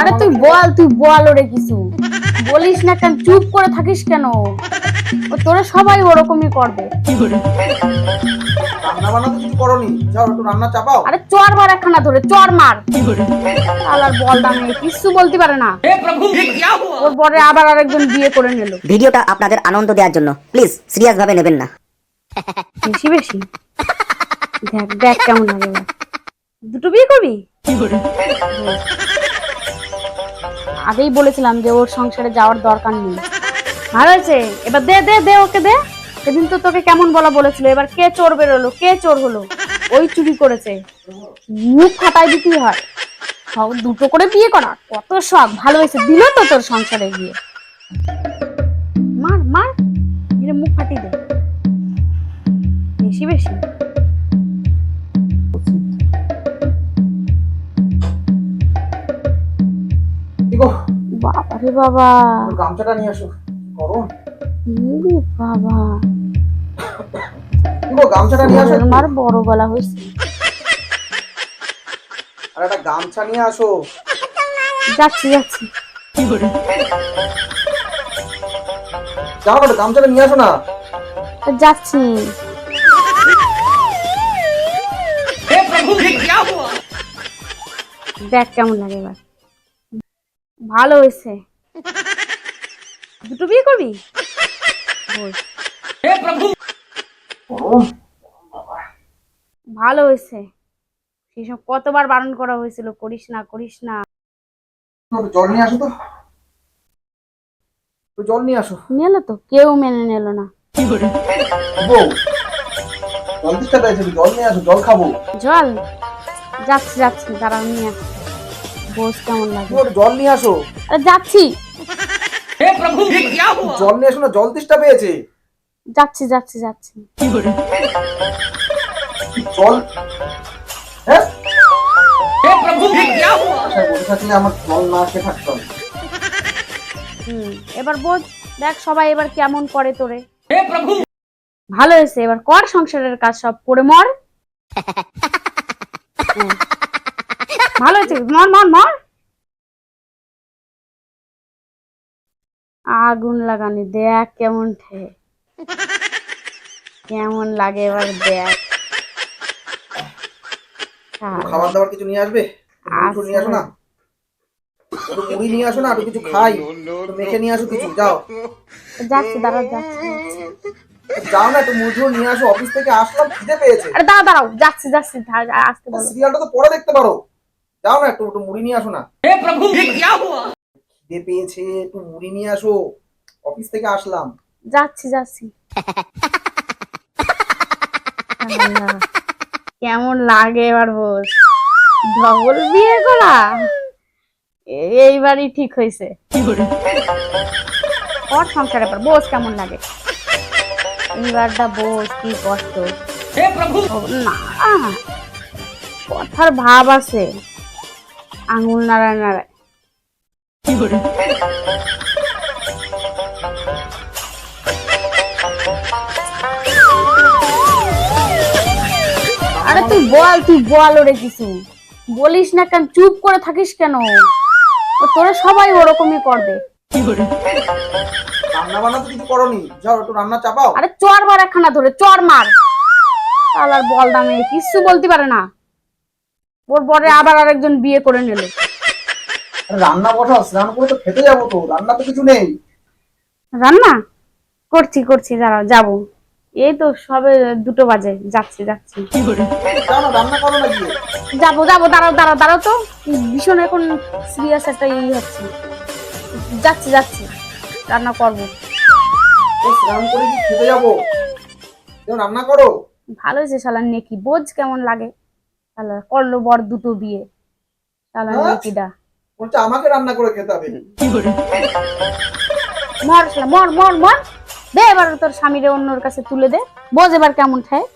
আরে তুই বল তুই বল ওরে কিছু। বলিস না কেন? চুপ করে থাকিস কেন? তোরা সবাই ওরকমই করবে। রান্না বান্না তো কিছু করনি। যাও একটু রান্না চাপাও। আরে চর মার একখানা ধরে চর মার। আলার বল দামে কিছু বলতে পারে না। ওর পরে আবার আরেকজন বিয়ে করে নিল। ভিডিওটা আপনাদের আনন্দ দেওয়ার জন্য। প্লিজ সিরিয়াস ভাবে নেবেন না। বেশি বেশি। দেখ দেখ কেমন এবার। দুটো বিয়ে করবি? আগেই বলেছিলাম যে ওর সংসারে যাওয়ার দরকার নেই। ভালো হয়েছে? এবার দে দে দে ওকে, দে। সেদিন তো তোকে কেমন বলা বলেছিল, এবার কে চোর বেরোলো, কে চোর হলো? ওই চুরি করেছে। মুখ ফাটাই দিতেই হয়। দুটো করে বিয়ে করা, কত শখ। ভালো হয়েছে, দিল তো তোর সংসারে গিয়ে। মার মার। মুখ ফাটিয়ে দে। বেশি বেশি। বাবা রে বাবা। গামছাটা নিয়ে আসো গরম। বাবা। দেখো গামছাটা নিয়ে আসো একটু। মার বড় গলা হয়েছে। আর একটা গামছা নিয়ে আসো। যাচ্ছি যাচ্ছি। যাও না গামছাটা নিয়ে আসো না। যাচ্ছি। দেখ কেমন লাগে এবার। ভালো হয়েছে। দুটো বিয়ে করবি? ভালো হয়েছে। সেসব কতবার বারণ করা হয়েছিল করিস না করিস না। জল নিয়ে আসো তো। জল নিয়ে আসো। নিল তো কেউ মেনে নিল না। জল নিয়ে আসো জল খাব। জল? যাচ্ছি যাচ্ছি দাঁড়াও নিয়ে আসছি বস কেমন লাগে? জল নিয়ে আসো। আরে যাচ্ছি। জল নিয়ে আসো না জল তেষ্টা পেয়েছে। যাচ্ছি যাচ্ছি যাচ্ছি। জল। হ্যাঁ? বাসায় বসে থাকলে আমার জল না খেয়ে থাকতাম হুম এবার বোঝ দেখ সবাই এবার কেমন করে তোরে। ভালো হয়েছে এবার কর সংসারের কাজ সব করে মর। ভালো হয়েছে? মর মর মর। আগুন লাগানি দেখ কেমন ঠে। কেমন লাগে এবার দেখ। খাবার দাবার কিছু নিয়ে আসবে? একটু নিয়ে আসো না? একটু মুড়ি নিয়ে আসো না? একটু কিছু খাই। মেখে নিয়ে আসো কিছু যাও। যাচ্ছি দাঁড়াও যাচ্ছি। যাও না একটু মুড়ি নিয়ে আসো। অফিস থেকে আসলাম খিদে পেয়েছে। আরে দাঁড়াও দাঁড়াও যাচ্ছি যাচ্ছি আসতে বলো। সিরিয়ালটা তো পরে দেখতে পারো। যাও না একটু একটু মুড়ি নিয়ে আসো না। খিদে পেয়েছে একটু মুড়ি নিয়ে আসো। অফিস থেকে আসলাম। যাচ্ছি যাচ্ছি। কেমন লাগে এবার বস? ডবল বিয়ে করা? এইবারই ঠিক হয়েছে কর? সংসার এবার বস কেমন লাগে? এইবারটা বস কি কষ্ট? না কথার ভাব আছে। আঙুল নাড়ায় নাড়ায়। আরে তুই বল তুই বল ওরে কিছু। বলিস না কেন চুপ করে থাকিস কেন? তোরা সবাই ওরকমই করবে। রান্না বান্না তো কিছু করনি। যাও একটু রান্না চাপাও। আরে চর মার একখানা ধরে চর মার। আলার বল দামে কিছু বলতে পারে না। ওর পরে আবার আরেকজন বিয়ে করে নিল। রান্না বসাও স্নান করে তো খেতে যাব তো রান্না তো কিছু নেই। রান্না? করছি করছি দাঁড়াও যাব। এই তো সবে দুটো বাজে যাচ্ছি যাচ্ছি। যাব যাব দাঁড়াও দাঁড়াও দাঁড়াও তো। ভীষণ এখন সিরিয়াস একটা ই হচ্ছে। যাচ্ছি যাচ্ছি রান্না করব। এই স্নান করে খেতে যাব? রান্না করো? ভালো হয়েছে শালার নেকি বোঝ কেমন লাগে। শালা করল বর দুটো বিয়ে। শালা হ্যাঁ? বলছে আমাকে রান্না করে খেতে হবে। মর শালা মর মর মর। দে এবার তোর স্বামীরে অন্যর কাছে তুলে দে। বোঝ এবার কেমন খায়